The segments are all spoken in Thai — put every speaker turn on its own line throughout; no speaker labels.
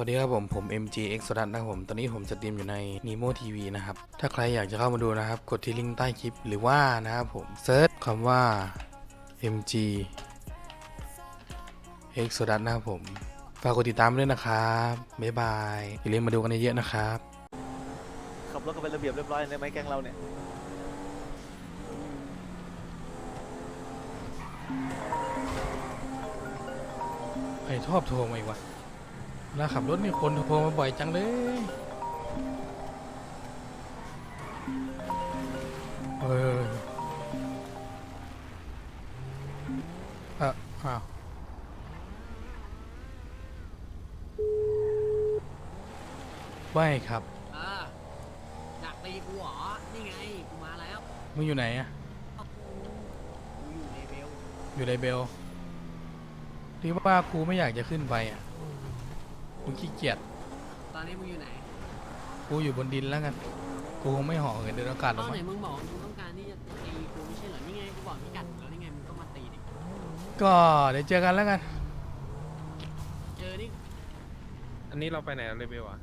วัสดีครับผม ผม MG X สดันนะครับผม ตอนนี้ผมสตรีมอยู่ใน Nemo TV นะครับ ถ้าใครอยากจะเข้ามาดูนะครับ กดที่ลิงก์ใต้คลิปหรือว่านะครับผมเซิร์ชคำว่า MG X สดันนะครับผม ฝากกดติดตามด้วยนะครับ บ๊ายบาย อย่าลืมมาดูกันเยอะๆนะครับ
ขับรถกันเป็นระเบียบเรียบร้อยในไหมแก๊งเราเนี่ย
ไอ้ชอบโทรมาอีกวะ เวลาขับรถนี่คนโทรมาบ่อยจังเลยเออเอะอ้าวไม่ครับ
เอออยากตีกูเหรอ นี่ไง กูมาแล้ว
มึงอยู่ไหนอะ
กูอยู่ในเบล
อยู่ในเบลที่ว่ากูไม่อยากจะขึ้นไปอะ กูขี้เกียจ
ตอนนี้มึงอยู่ไหน
กูอยู่บนดินแล้วกันกูคงไม่ห่อเหินเดินอากาศหร
ต
อ
อกน
มั้
ไหน
ง
มึงบอกมึงต้องการที่จะตีกูไม่ใช่เหรอนี่ไงกูบอกพิกัดมึงแล้วนี่ไงมึงก็มาตีดิ
ก็เดี๋ยวเจอกันแล้วกัน
เจอนี่
อันนี้เราไปไหนเลเวลอะ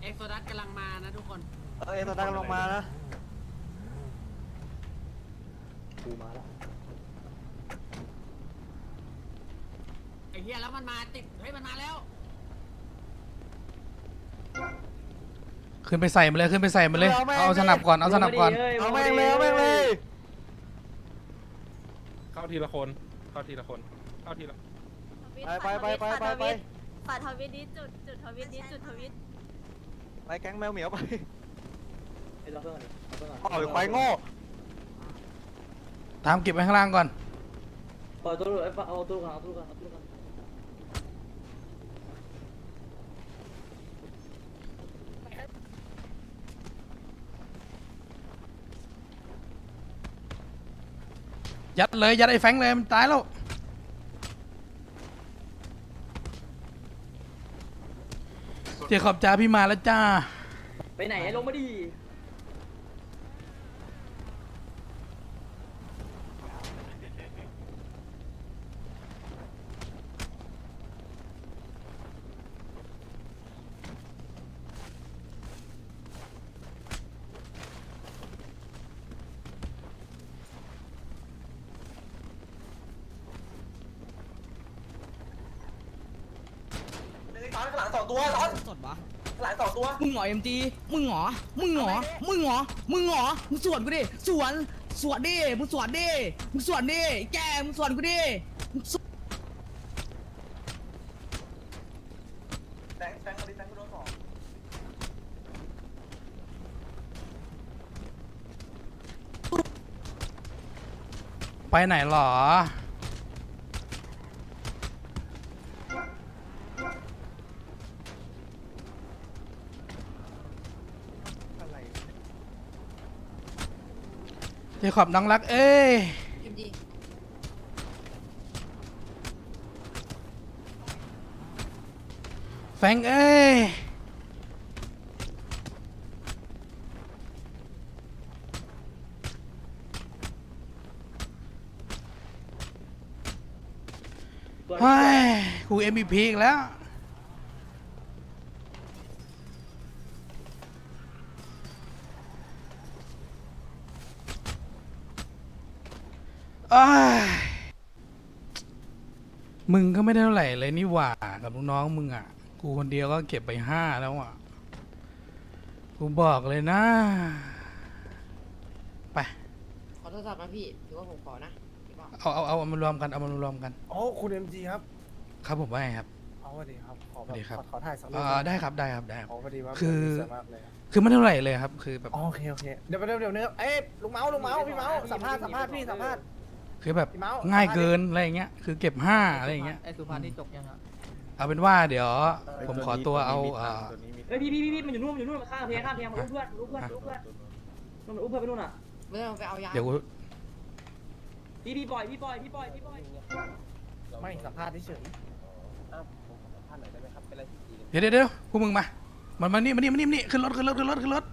เอ็กโซดัสกำลังมานะทุกคน
เออเอ็นตอนนั้นกำลังมานะ
ไอ้เหี้ยแล้วมันมาติดเฮ้ยมันมาแล้ว
ขึ้นไปใส่มาเลยขึ้นไปใส่มาเลยเอาสนับก่อนเอาสนับก่อน
เอาแม่งเลยเอาแม่งเลย
เข้าทีละคน เข้าทีละคน เข้าทีละ
ไปไปไปไปไปไป
ฝาทวิตนี้จุดจุดทวิตนี้จุดทวิต
ไปแก๊งแมวเหมียวไป
ไอ้เราเพื่อนก่อนเราเพื่อนก่อน
เอาไปควายโง่
ตามเก็บไว้ข้างล่างก่อน
ปล่อยตัวลูกไอ้ปะเอาตัวลูกก่อนเอาตัวลูกก่อนเอาตัวลูก
ยัดเลยยัดไอ้แฟงเลยมันตายแล้ว เจขอบจ้าพี่มาแล้วจ้า
ไปไหนลงมาดี
หลั งสองตัวร้อน
สดวะ
หลังสองตัว
มึงเหรอเอ็มจีมึงเหรอมึงเหรอมึงเหรอมึงเหรอมึงสวนกูดิสวนสวนดิมึงสวนดิมึงสวนดิแกมึงสวนกูดิมึงสวน
แซงแซงมาดิแซงกูโดนสอง
ไปไหนหรอ
อะไร
เจขอบน้องรัก เอ้ยแฟงเอ้ย
ตัว
เฮ้ยกู MVP อีกแล้ว อ้ายมึงก็ไม่ได้เท่าไหร่เลยนี่หว่ากับลูกน้องมึงอะ กูคนเดียวก็เก็บไปห้าแล้วอะ กูบอกเลยนะ ไป
ขอโทรศัพท์นะพี่ถือว่าผมขอนะพี่บอก
เอาเอาเอาเอามารวมกัน เอามารวมกัน
โอ้คุณเอ็มจีครับ
ครับผมว่าไงครับ
เอาสวัสดีครับ ขอ
สวัสดีครับ
ขอขอถ่ายสักรู
เอ่
ป
อได้ครับได้ครับได้ครับ
ขอพอดีว่า
คือ
สวยมากเลยครับ
คือไม่เท่าไหร่เลยครับ คือแบบ
อ๋อโอเคโอเค เดี๋ยวเดี๋ยวเดี๋ยวเนื้อเอ้ยลุงเมาส์ลุงเมาส์พี่เมาส์สัมภาษณ์สัมภาษณ์พี่สัมภาษณ์
คือแบบ
พี่เมาส์
ง่ายเกินอะไรอย่างเงี้ยคือเก็บห้าอะไรอย่างเงี้ย
ไอ้สุพรรณนี่จบยังอะ
เอาเป็นว่าเดี๋ยวผมขอตัวเอาเอ่อ
ตัวนี้มี
เฮ้ยพี่พี่พี่พี่มันอยู่นู่นมันอยู่นู่นมันข้ามเพียงข้ามเพียงมาอุ้มเพื่อนอุ้มเพื่อนอุ้มเพื่อนนู่นมันอุ้มเพื่อนไปนู่นอะ
ไม่ต้องไปเอายา
เดี๋ยวกู
พี่พี่ปล่อยพี่ปล่อยพี่ปล่อยพี่ปล่อย
ไม่สัมภาษณ์เฉย
เดี๋ยวเดี๋ยวเดี๋ยวพวกมึงมามันมานี่มานี่มานี่มานี่ขึ้นรถขึ้นรถขึ้นรถขึ้นรถ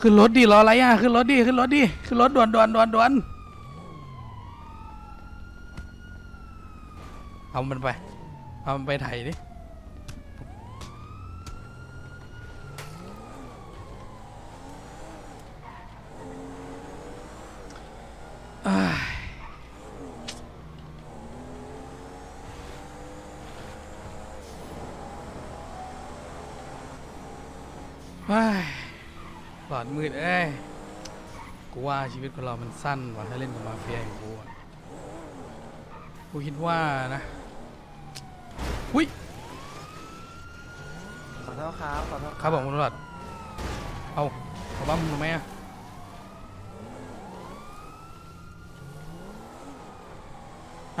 ขึ้นรถดิรออะไรอะขึ้นรถดิขึ้นรถดิขึ้นรถด่วนด่วนด่วนด่วนเอามันไปเอามันไปไถดิอ้ายว้าย หลอดมืดเอ้ย กูว่าชีวิตของเรามันสั้นกว่าถ้าเล่นกับมาเฟียอย่างกูอะกูคิดว่านะอุ้ย
ขอโทษครับ ขอโทษ
ครับผมคุณตำรวจเอาเอาบ้ามึงทำไมอะ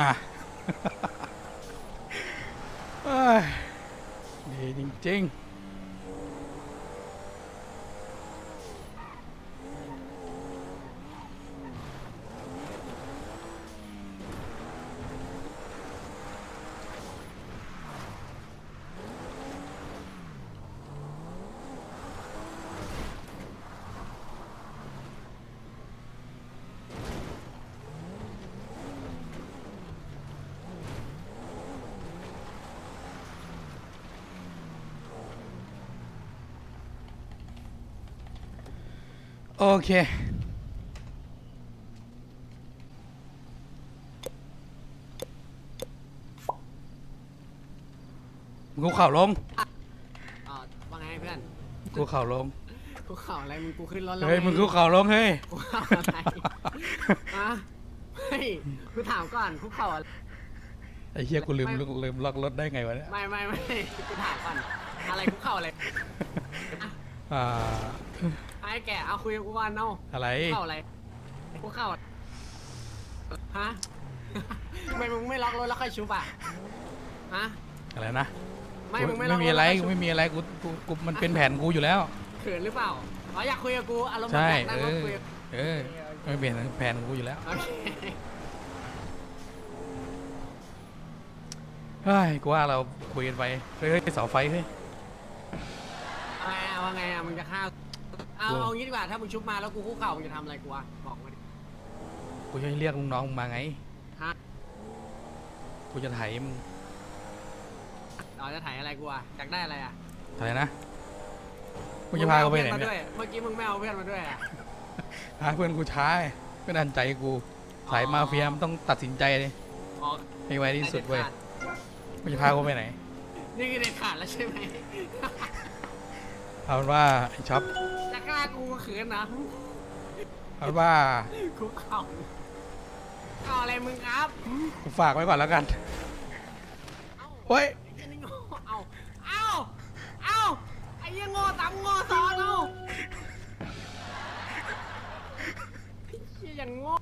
อะ เอ้ยดีจริงๆ โอเคมึงคุกเข่าลง
อ่าว่าไงเพื่อน
คุกเข่าลง
กูเข่าอะไรมึงกูขึ้นรถแล้ว
เฮ้ย
ไมึ
งคุกเข่าลงเฮ้ย
กูเข่าอะไรอะไม่กูถามก่อนกูเข่าอะไร
ไอ้เหี้ยกูลืม
ไม่
ลืมล็อกรถได้ไงวะเนี่ย
ไม่ไม่ไม่กูถามก่อนอะไรกูเข่าอะไรอะ
อ่า
ไอ้แกเอาคุยกับกูก่อนเนาะ
อะไร
เข่าอะไรกูเข่าฮะ ทำไมมึงไม่ล็อกรถแล้วค่อยชุบอะฮะ
อะไรนะ
ไม่
กู
มึงไม่
ไม่
ล็อก
มีอะไร
ถ
กู
แล้วค่ยชุบ
ไม่มีอะไรกูกูกูมันเป็นแผนกูอยู่แล้ว
เขินหรือเปล่าอ๋ออยากคุยกับกูอารมณ์
ใช่
แบบนั่ง
เอ
รถ
อ
คุยกับ
เออไม่เปลี่ยนแผนกูอยู่แล้ว
โอเค
เฮ้ยกูว่าเราคุยกันไปเฮ้ยเฮ้ยเสาไฟเฮ้ย
เอาไงเอาไงอะมึงจะฆ่า เอา
กลัว
เอางี้ดีกว่าถ้ามึงชุบมาแล้วกูคุกเข่ามึงจะทำอะไรกูอะบอกมาดิ
กูจะให้เรียกลูกน้องมึงมาไง
ฮะ
กูจะไถมึง
เราจะถ่ายอะไรกูอะอยากได้อะไรอะ
อะไรนะกูจะพาเขาไปไหน
มึง
เนี่
ม่อายเพื่อนมาด้วยเมื่อกี้มึงไม่เอาเพื่อนมาด้วยอะ
หาเพื่อนกูช้าไงเพื่อนอันใจกูสายมาเฟียมันต้องตัดสินใจเลย
อ๋อ
ให้ไวที่สุดเว้ย
ด็ขา
กูจะพาเขาไปไหน
นี่คือเด็ดขาดแล้วใช่ไหม
เอาเป็นว่าไอ้ช็อป
จะฆ่ากูเขินนะ
เอาเป็นว่า
คุกเข่าเอาอะไรมึงครับ
กูฝากไว้ก่อนแล้วกัน
เอ้า
โอ้ย
ไอ้เหี้ยนี่โง่เอาเอาเอาไอ้เหี้ยังโง่ตามโง่ซ้อนเอาไอ้เหี้ยอย่างโง่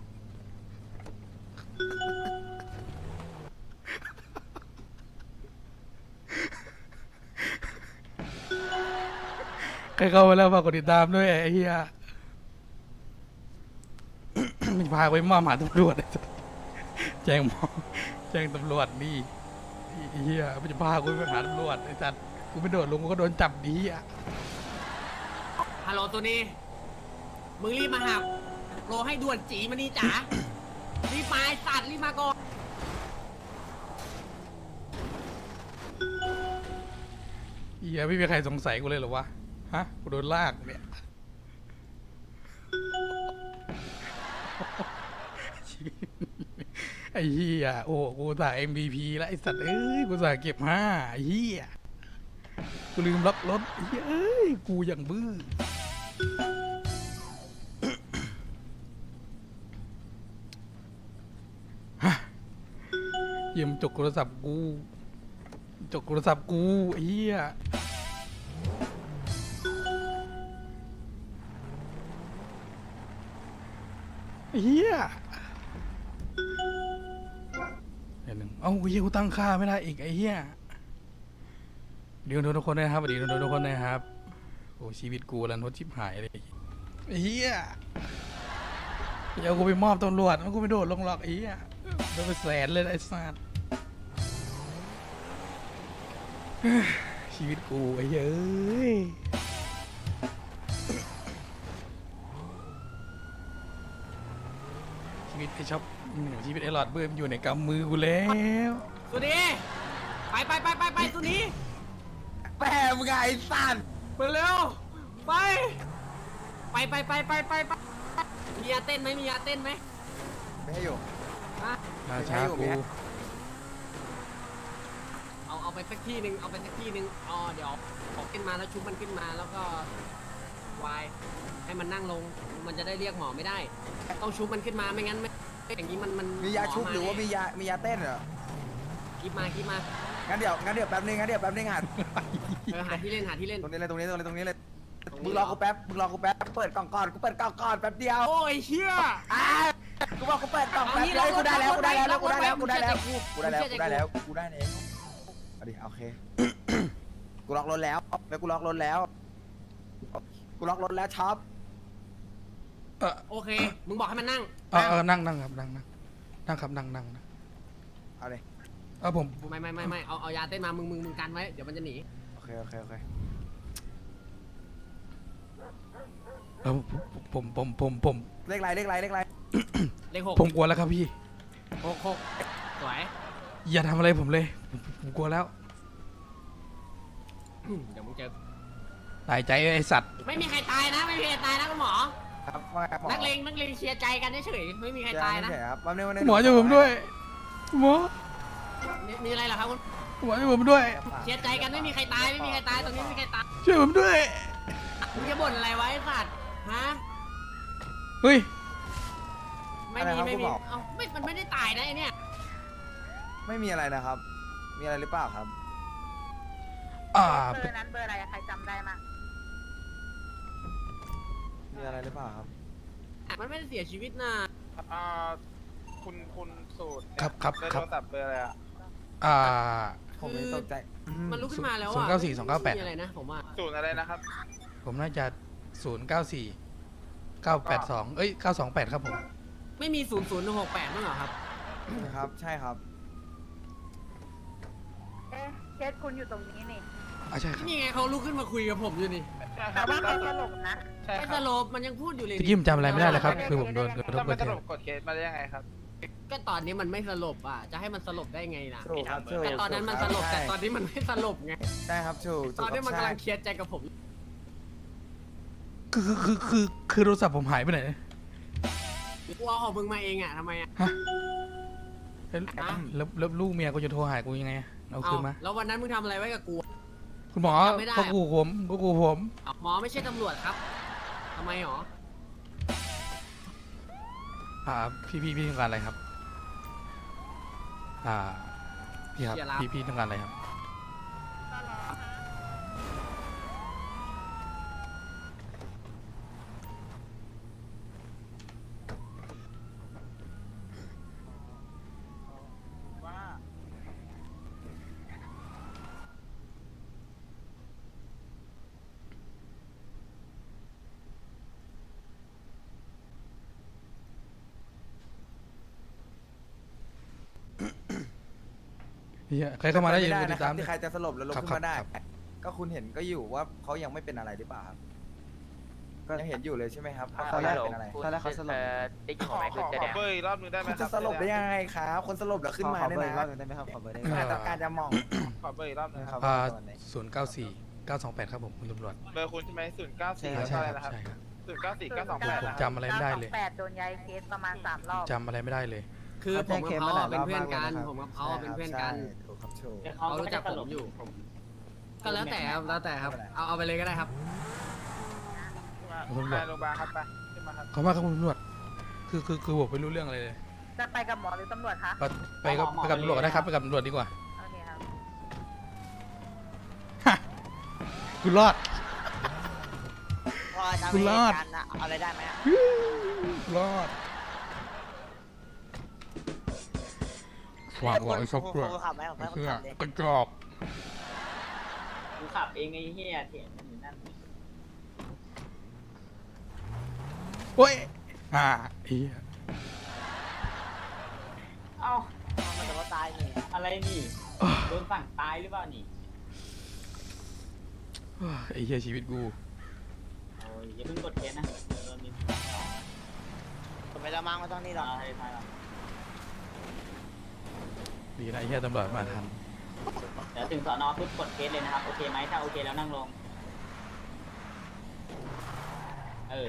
ใครเข้ามาแล้วฝากกดติดตามด้วยไอ้เหี้ยมันพาไปมอบหาตำรวจไอ้สัสแจ้งหมอแจ้งตำรวจนี่ไอ้เหี้ยมันจะพากูไปหาตำรวจไอ้สัสกูไม่โดดลงกูก็โดนจับดีอะ
ฮัลโหลตัวนี้มึงรีบมาหาโลให้ด่วนจีมานี่จ๋ารีบมาไอ้สัตว์รีบมาก่อน
เหี้ยไม่มีใครสงสัยกูเลยเหรอวะ ฮะกูโดนลากเนี่ย ไอ้เหี้ยโอ้กูถ่าย MVP แล้วไอ้สัตว์เอ้ยกูถ่ายเก็บห้าไอ้เหี้ยกูลืมล็อกรถไอ้เหี้ยเอ้ยกูอย่างบื้อฮะเยี่ยมจกโทรศัพท์กู จกโทรศัพท์กูไอ้เฮีย เฮียเดี๋ยวหนึ่งเอ้าเฮียกูตั้งค่าไม่ได้อีกไอ้เฮียเดี๋ยวดูทุกคนนะครับสวัสดีดูทุกคนนะครับโอ้ชีวิตกูรันทดชิบหายเลยไอ้เฮียเดี๋ยวกูไปมอบตำรวจมันกูไม่โดดลงหรอกไอ้เฮียโดนไปแสนเลยไอ้สัสชีวิตกูไอ้เยเอ้ย วิตไอช็อปอืมชีวิตไอหลอดเบิร์มอยู่ในกำมือกูแล้ว
สุนีไปไปไปไปไปสุนี
แปมไงสัน
ไปเร็วไป ไปไปไปไปไปไปมียาเต้นไหมมียาเต้นไหม
ไม่ให้อยู่
ฮะ
ราชากู
เอาเอาไปสักที่หนึ่งเอาไปสักที่หนึ่งอ๋อเดี๋ยวขอขึ้นมาแล้วชุบมันขึ้นมาแล้วก็วาย ให้มันนั่งลง มันจะได้เรียกหมอไม่ได้ ต้องชุบมันขึ้นมาไม่งั้นไม่อย่างนี้มันมัน
มียาชุบหรือว่ามี
เยา
มียาเต้นเหรอ
คิดมาคิดมา
งั้นเดี๋ยว งั้นเดี๋ยวแป๊บนึง งั้นเดี๋ยวแป๊บนึงหัน
เออหาที่เล่นหาที่เล่น
ตรงนี้เลยตรงนี้เลยตรงนี้เลย
ตรงนี้
มึงรอกูแป๊บ มึงรอกูแป๊บ เปิดกล่องก่อน กูเปิดกล่องก่อนแป๊บเดียว
โอ้ยเชี่ย
อ้าวกูบอกกูเปิดกล่องแป๊บเดียวกูได้แล้ว กูได้แล้ว กูได้แล้ว กูได้แล้ว กูได้แล้ว กูได้แล้ว กูได้แล้วเอาดิโอเค กูล็อกรถแล้วแล้วกูล็อกรถแล้ว กูล็อกรถแล้วช็อป
เออ
โอเค มึงบอกให้มันนั่ง
เออเออนั่งนั่งครับนั่งนั่งนั่งครับนั่งนั่งนะ
เอาเลย
เออผม
ไม่ไม่ไม่ไม่เอาเอายาเต้นมา มึงมึงมึงกันไว้ เดี๋ยวมันจะหนี
โอเคโอเคโอเค
เออผมผมผมผม
เลขไรเลขไรเลขไร
เลขหก
ผมกลัวแล้วครับพี่
หกหกสวย
อย่าทำอะไรผมเลยผมผมกลัวแล้ว
อืมเดี๋ยวมึงเจอ
ตายใจไอสัตว์
ไม่มีใครตายนะ ไม่มีใครตายนะคุณหมอ
ครับว่าไงหมอ
นักเลงนักเลงเชียร์ใจกันเฉยๆไม่มีใครตายนะ
เฉๆครับแป๊บนึงแป๊บนึง
หมอช่วยผมด้วย หมอ
มีมีอะไรเหรอครับคุณ
หมอช่วยผมด้วย
เชียร์ใจกันไม่มีใครตายไม่มีใครตายตรงนี้ไม่มีใครตาย
ช่วยผมด้วย
มึงจะบ่นอะไรไว้ไอ้สัตว์ฮะ
เฮ้ย
ไม่มีไม่มีเอ้าไม่มันไม่ได้ตายนะไอเนี่ย
ไม่มีอะไรนะครับ มีอะไรหรือเปล่าครับ
อ่า
เบอร์นั้นเบอร์อะไรใครจำได้มั้ง
มีอะไรหรือเปล่าครับ
มันไม่ได้เสียชีวิตนะ
อ่าคุณคุณสูตร
ครับครับ
เบอร์
ค
โท
รับ
รศัพท์เบอร์อะไรอะ
อ่า
ผมไม่ตกใจ
มันลุกขึ้นมาแล้ว
ศูน
อะ
ย์เก้าสี่สองเก้าแปด
มีอะไรนะผมว่า
สูตรอะไรนะครับ
ผมน่าจะศูนย์เก้าสี่เก้าแปดสองเอ้ยเก้าสองแปดครับผม
ไม่มีศูนย์ศูนย์หกแปดมั้งเหรอครับ
นะครับ ใช่ครับ
เอ๊ะเคสคุณอยู่ตรงนี้นี่
อ่าใช่ครับ
นี่ไงเขาลุกขึ้นมาคุยกับผมอยู่นี่
ใช่ค
แต่
รับ
ว่าไม่สลบนะ
ใช่
ไอ้
ค
ส
รับ
โลปมันยังพูดอยู่เลย
ตะกี้ผมจำอะไรไม่ได้เลยครับ คือผมโดนโดน
ถ้า
เปิ
ไม่
ด
ส
เท
รุ
อ
ปกดเคสมาได้ยังไงครับ
ก็ตอนนี้มันไม่สลบอะ จะให้มันสลบได้ไงล่ะ
ถูกครับถูก
แต่ตอนนั้นมันสลบ
ใช่
แต่ตอนนี้มันไม่สลบไง
ใช่ครับถูก
ตอนนี้มัน
ถู
กำ
ค
ลั
รับ
งเคลียร์ใจกับผม
คือคือคือคือคือโทรศัพท์ผมหายไปไหน
กูเอาของมึงมาเองอะทำไมอะ
แล้ว
ฮะ
แล้วแล้วลูกเมียกูจะโทรหากูยังไงอะเอา
เอา
คืนมา
แล้ววันนั้นมึงทำอะไรไว้กับกู
คุณหมอ
จำไม่ได้
ก็กูผมก็กูผม
เอาหมอไม่ใช่ตำรวจครับทำไมหรอ
อ่า พี่พี่พี่ต้องการอะไรครับ อ่า พี่ครับ
เชียร์รับ
พี่พี่ต้องการอะไรครับ เฮียใครเข้ามาได้อ
ไม่
ย่า
ได้
ลืมติ
นะ
ด
ครั
ตา
บ
มด้ว
ที่
ย
ใครจะสลบแล้วลุก
ครับ
ขึ้นมาได้
ครับ
ก็คุณเห็นก็อยู่ว่าเขายังไม่เป็นอะไรหรือเปล่าครับก็ยังเห็นอยู่เลยใช่ไหมครับว่า
ต
เขา
อนแร
ยั
ก
งเป็นอะไร
ตอนแรกเขาสลบ ได้ยิน
ข
ข
อ
องไหม
ข
คือ
อ
จะ
ขอ
แดง
เบอร์อีกรอบหนึงได้ไหม
คุณ
ครั
จะ
บ
สลบได้ยังไงครับ คนสลบแล้วขึ้นมาเนี่ยนะ
ได้ไหมครับขอเบอร์ได้
แต่ต้องการจะมอง
ขอเบอร์อีกรอบหนึงครับ
อ่าศูนย์เก้าสี่เก้าสองแปดครับผมคุณตำรวจ
เบอร์คุณใช่ไหมศูนย์เก้าสี่
ใช่
แล้วก็
ใช่
อะไร
ครับ
นะครับ
ใช่ครับ
ศูนย์เก้าสี่เก้าสอง
ผม
แปด
ผม
นะครับ
จำอะไรไม่ได้เลย
แปดโดนย้ายเคสประมาณสามรอบ
จำอะไรไม่ได้เลย
คือผมกับเขาอะเป็นเพื่อนกันผมกับเขาอะเป็นเพื่อนกัน
ถูกครับถูก
เขารู้จักผมอยู่ก็แล้วแต่ครับแล้วแต่ครับ เอาเอาไปเลยก็ได้ครับ
คุณตำรวจ
ไปโรงพยาบาลครับไปขึ้นมาครับ
เขามาครับคุณตำรวจคือคือคือผมไม่รู้เรื่องอะไรเลย
จะไปกับหมอหรือตำรวจคะ
ไปไปกับไปกับตำรวจก็ได้ครับไปกับตำรวจดีกว่า
โอเคครับ
กูรอด
พอจะ
คุณรอด
กันนะเอาอะไรได้ไหมอะ
รอด ฝากบอกไอ้ช็อปด้วย
กูขับไหมผม
ไอ้
ให้คน
เหี้ย
ขับเลย
กระจอก
กูขับเองไอ้เหี้ยเถียงมันอยู่นั่น
โอ้ยอ่าไอ้เหี้ย
เอ้า
มันจะว่าตายนี่
อะไรนี่โดนสั่งตายหรือเปล่านี่
ไอ้เหี้ยชีวิตกู
โอ้ยอย่าเพิ่งกดเคสนะเดี๋ยวโดนนิด
ผมไม่ไม่ต้องมั่งไม่ต้องนี่หรอก
ดีนะไอ้เหี้ยตำรวจมาทัน
เดี๋ยวถึงสอนอปุ๊บกดเคสเลยนะครับ โอเคไหมถ้าโอเคแล้วนั่งลง เออ